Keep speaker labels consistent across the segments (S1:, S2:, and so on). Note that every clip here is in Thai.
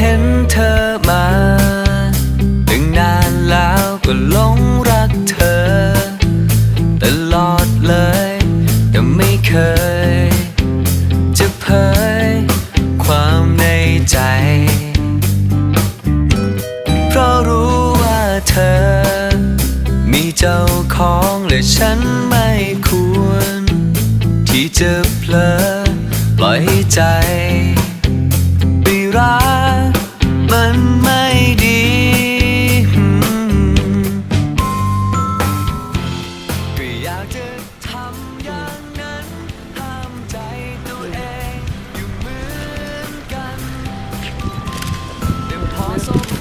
S1: เห็นเธอมาตั้งนานแล้วก็หลงรักเธอ ตลอดเลยแต่ไม่เคย จะเผยความในใจ เพราะรู้ว่าเธอ มีเจ้าของและฉันไม่ควร ที่จะเพลอปล่อยให้ใจ แต่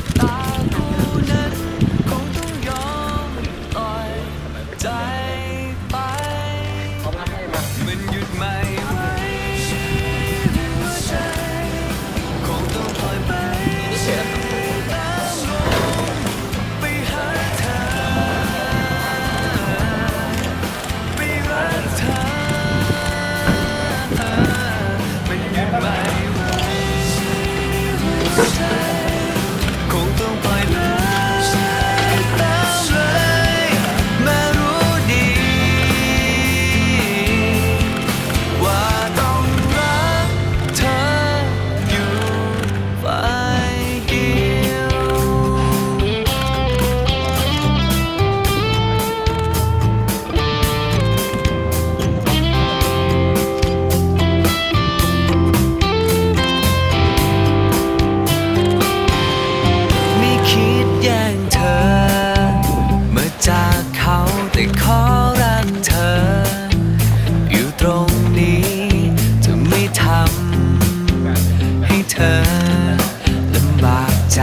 S1: คิดแย่งเธอ เมื่อจากเขาแต่ขอรักเธอ อยู่ตรงนี้จะไม่ทำให้เธอลำบากใจ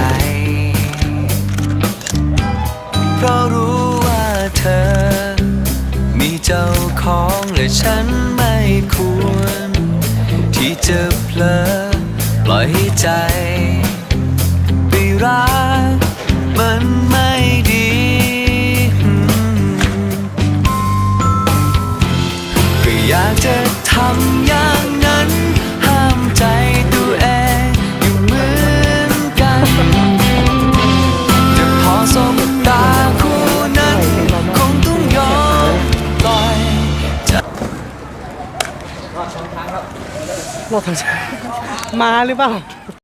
S1: เพราะรู้ว่าเธอ มีเจ้าของและฉันไม่ควร ที่จะเพลอปล่อยให้ใจไปรัก มันไม่ดีก็อยากจะทำอย่างนั้น ห้ามใจตัวเองอยู่เหมือนกัน แต่พอสบตาคู่นั้น คงต้องยอมปล่อยใจ
S2: รถทางช้ามาหรือเปล่า